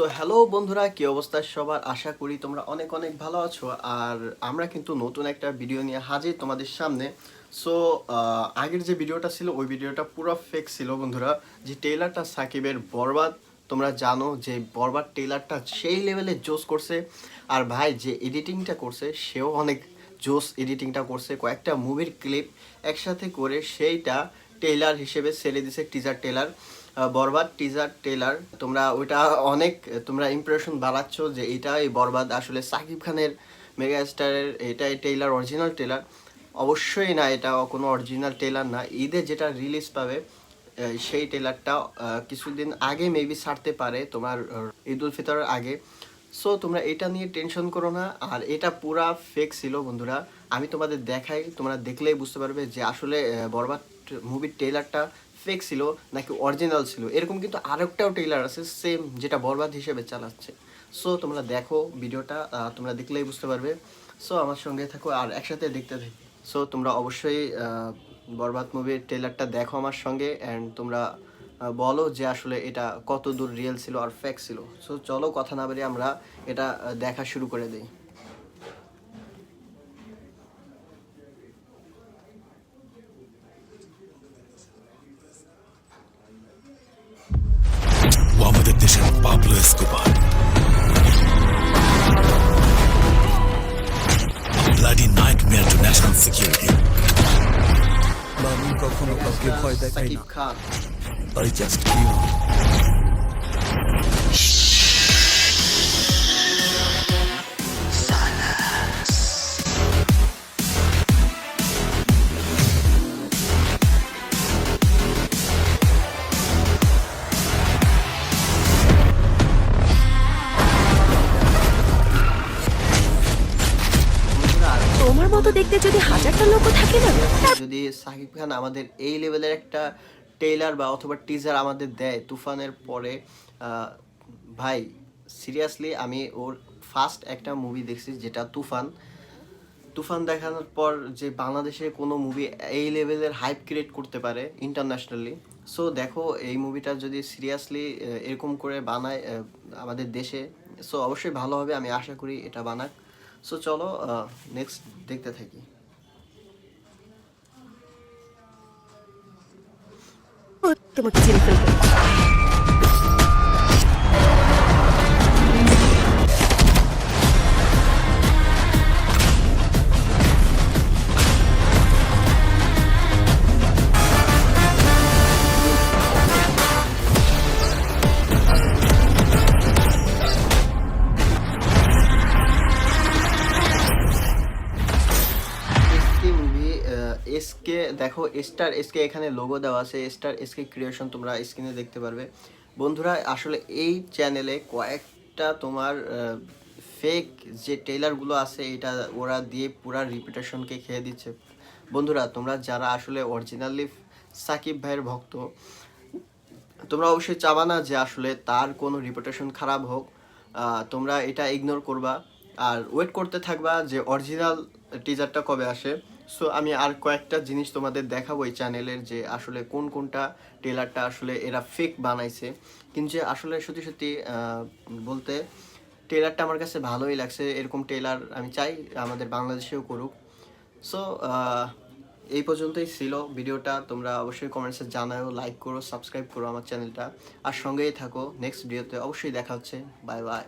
So hello বন্ধুরা, কি অবস্থা সবার? আশা করি তোমরা অনেক অনেক ভালো আছো। আর আমরা কিন্তু নতুন একটা ভিডিও নিয়ে হাজির তোমাদের সামনে। সো আগের যে ভিডিওটা ছিল, ওই ভিডিওটা পুরো ফেক ছিল, বন্ধুরা। যে টেইলারটা সাকিবের বরবাদ, তোমরা জানো যে বরবাদ টেইলারটা সেই লেভেলে জোস করছে। আর ভাই, যে এডিটিংটা করছে, সেও অনেক জোস এডিটিংটা করছে। কয়েকটা মুভির ক্লিপ একসাথে করে সেইটা টেইলার হিসেবে ছেড়ে দিছে টিজার টেলার বরবাদ টিজার টেলার তোমরা ওইটা অনেক, তোমরা ইমপ্রেশন বাড়াচ্ছ যে এটাই বরবাদ আসলে সাকিব খানের মেগা স্টারের এটাই টেইলার অরিজিনাল টেলার অবশ্যই না, এটা কোনো অরিজিনাল টেলার না। ঈদে যেটা রিলিজ পাবে সেই টেলারটা কিছুদিন আগে মেবি ছাড়তে পারে তোমার ঈদ উল ফিতরের আগে। সো তোমরা এটা নিয়ে টেনশন করো না। আর এটা পুরা ফেক ছিল, বন্ধুরা। আমি তোমাদের দেখাই, তোমরা দেখলেই বুঝতে পারবে যে আসলে বরবাদ মুভির টেইলারটা ফেক ছিল, নাকি অরিজিনাল ছিল? এরকম কিন্তু আরেকটাও টেইলার আছে সেম যেটা বরবাদ হিসেবে চালাচ্ছে। সো তোমরা দেখো ভিডিওটা তোমরা দেখলেই বুঝতে পারবে। সো আমার সঙ্গে থাকো আর একসাথে দেখতে থাকি। সো তোমরা অবশ্যই বরবাদ মুভির ট্রেলারটা দেখো আমার সঙ্গে অ্যান্ড তোমরা বলো যে আসলে এটা কত দূর রিয়েল ছিল আর ফেক ছিল। সো চলো কথা না বেরিয়ে আমরা এটা দেখা শুরু করে দিই। Pablo Escobar bloody nightmare to national security আমি কখনো কাউকে ভয় দেখাই সাকিব না খান তাই জাস্ট বন্ধুরা, মতো দেখতে যদি হাজারটা লোক থাকে না? যদি সাকিব খান আমাদের এই লেভেলের একটা টেইলার বা অথবা টিজার আমাদের দেয়, তুফানের পরে ভাই সিরিয়াসলি আমি ওর ফার্স্ট একটা মুভি দেখছি যেটা তুফান। তুফান দেখানোর পর যে বাংলাদেশে কোনো মুভি এই লেভেলের হাইপ ক্রিয়েট করতে পারে ইন্টারন্যাশনালি সো দেখো, এই মুভিটা যদি সিরিয়াসলি এরকম করে বানায় আমাদের দেশে সো অবশ্যই ভালো হবে, আমি আশা করি এটা বানাক। সো চলো নেক্সট দেখতে থাকি। তোমাকে এসকে দেখো স্টার এসকে এখানে লোগো দেওয়া আছে স্টার এসকে ক্রিয়েশন তোমরা স্ক্রিনে দেখতে পারবে। বন্ধুরা, আসলে এই চ্যানেলে কয়েকটা তোমার ফেক যে টেইলারগুলো আছে, এটা ওরা দিয়ে পুরা রিপিটেশনকে খেয়ে দিচ্ছে। বন্ধুরা, তোমরা যারা আসলে অরিজিনালি সাকিব ভাইয়ের ভক্ত, তোমরা অবশ্যই চাবা না যে আসলে তার কোনো রিপুটেশন খারাপ হোক। তোমরা এটা ইগনোর করবা। আর ওয়েট করতে থাকবা যে অরিজিনাল টিজারটা কবে আসে। সো আমি আর কয়েকটা জিনিস তোমাদের দেখাবো এই চ্যানেলের যে আসলে কোন কোনটা টেলারটা আসলে এরা ফেক বানাইছে। কিন্তু আসলে সত্যি সত্যি বলতে টেলারটা আমার কাছে ভালোই লাগছে। এরকম টেলার আমি চাই আমাদের বাংলাদেশেও করুক। সো এই পর্যন্তই ছিল ভিডিওটা। তোমরা অবশ্যই কমেন্টসে জানাও লাইক করো সাবস্ক্রাইব করো আমার চ্যানেলটা আর সঙ্গেই থাকো। নেক্সট ভিডিওতে অবশ্যই দেখা হচ্ছে। Bye bye